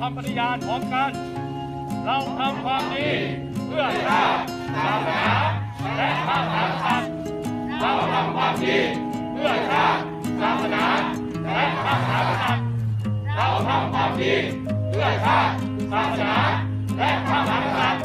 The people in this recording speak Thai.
คำปฏิญาณของกัน เราทำความดีเพื่อชาติศาสนาและพระมหากษัตริย์เราทำความดีเพื่อชาติศาสนาและพระมหากษัตริย์เราทำความดีเพื่อชาติศาสนาและพระมหากษัตริย์